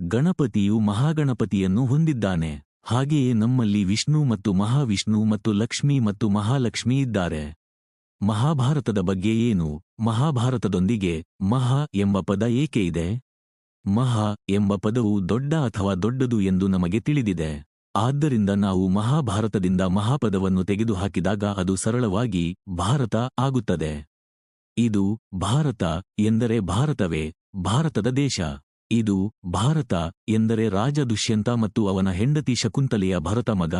ಗಣಪತಿಯು ಮಹಾಗಣಪತಿಯನ್ನು ಹೊಂದಿದ್ದಾನೆ. ಹಾಗೆಯೇ ನಮ್ಮಲ್ಲಿ ವಿಷ್ಣು ಮತ್ತು ಮಹಾವಿಷ್ಣು ಮತ್ತು ಲಕ್ಷ್ಮಿ ಮತ್ತು ಮಹಾಲಕ್ಷ್ಮಿ ಇದ್ದಾರೆ. ಮಹಾಭಾರತದ ಬಗ್ಗೆ ಏನು? ಮಹಾಭಾರತದೊಂದಿಗೆ ಮಹಾ ಎಂಬ ಪದ ಏಕೆ ಇದೆ? ಮಹಾ ಎಂಬ ಪದವು ದೊಡ್ಡ ಅಥವಾ ದೊಡ್ಡದು ಎಂದು ನಮಗೆ ತಿಳಿದಿದೆ. ಆದ್ದರಿಂದ ನಾವು ಮಹಾಭಾರತದಿಂದ ಮಹಾಪದವನ್ನು ತೆಗೆದುಹಾಕಿದಾಗ ಅದು ಸರಳವಾಗಿ ಭಾರತ ಆಗುತ್ತದೆ. ಇದು ಭಾರತ ಎಂದರೆ ಭಾರತವೇ, ಭಾರತದ ದೇಶ. ಇದು ಭಾರತ ಎಂದರೆ ರಾಜ ದುಷ್ಯಂತ ಮತ್ತು ಅವನ ಹೆಂಡತಿ ಶಕುಂತಲೆಯ ಭರತ ಮಗ.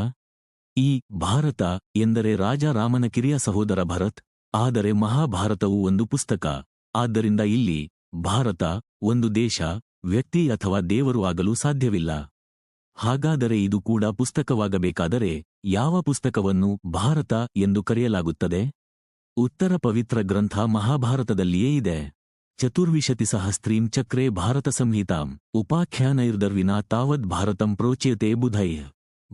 ಈ ಭಾರತ ಎಂದರೆ ರಾಜ ರಾಮನ ಕಿರಿಯ ಸಹೋದರ ಭರತ್, ಆದರೆ ಮಹಾಭಾರತವು ಒಂದು ಪುಸ್ತಕ. ಆದ್ದರಿಂದ ಇಲ್ಲಿ ಭಾರತ ಒಂದು ದೇಶ, ವ್ಯಕ್ತಿ ಅಥವಾ ದೇವರು ಆಗಲು ಸಾಧ್ಯವಿಲ್ಲ. ಹಾಗಾದರೆ ಇದು ಕೂಡ ಪುಸ್ತಕವಾಗಬೇಕಾದರೆ ಯಾವ ಪುಸ್ತಕವನ್ನು ಭಾರತ ಎಂದು ಕರೆಯಲಾಗುತ್ತದೆ? ಉತ್ತರ ಪವಿತ್ರ ಗ್ರಂಥ ಮಹಾಭಾರತದಲ್ಲಿಯೇ ಇದೆ. ಚತುರ್ವಿಶತಿ ಸಹಸ್ರೀಂ ಚಕ್ರೆ ಭಾರತ ಸಂಹಿತಾಂ ಉಪಾಖ್ಯಾನೈರ್ದರ್ವಿನ ತಾವದ್ ಭಾರತಂ ಪ್ರೋಚ್ಯತೆ ಬುಧೈ.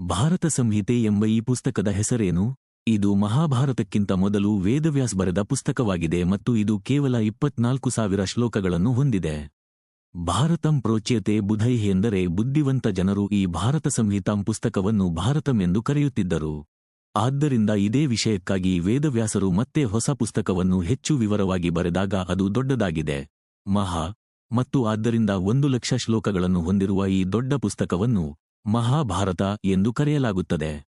ಭಾರತ ಸಂಹಿತೆ ಎಂಬ ಈ ಪುಸ್ತಕದ ಹೆಸರೇನು? ಇದು ಮಹಾಭಾರತಕ್ಕಿಂತ ಮೊದಲು ವೇದವ್ಯಾಸ್ ಬರೆದ ಪುಸ್ತಕವಾಗಿದೆ ಮತ್ತು ಇದು ಕೇವಲ ಇಪ್ಪತ್ನಾಲ್ಕು ಸಾವಿರ ಶ್ಲೋಕಗಳನ್ನು ಹೊಂದಿದೆ. ಭಾರತಂ ಪ್ರೋಚ್ಯತೆ ಬುಧೈಹ್ ಎಂದರೆ ಬುದ್ಧಿವಂತ ಜನರು ಈ ಭಾರತ ಸಂಹಿತಾಂ ಪುಸ್ತಕವನ್ನು ಭಾರತಂ ಎಂದು ಕರೆಯುತ್ತಿದ್ದರು. ಆದ್ದರಿಂದ ಇದೇ ವಿಷಯಕ್ಕಾಗಿ ವೇದವ್ಯಾಸರು ಮತ್ತೆ ಹೊಸ ಪುಸ್ತಕವನ್ನು ಹೆಚ್ಚು ವಿವರವಾಗಿ ಬರೆದಾಗ ಅದು ದೊಡ್ಡದಾಗಿದೆ. ಮಹಾ. ಮತ್ತು ಆದ್ದರಿಂದ ಒಂದು ಲಕ್ಷ ಶ್ಲೋಕಗಳನ್ನು ಹೊಂದಿರುವ ಈ ದೊಡ್ಡ ಪುಸ್ತಕವನ್ನು ಮಹಾಭಾರತ ಎಂದು ಕರೆಯಲಾಗುತ್ತದೆ.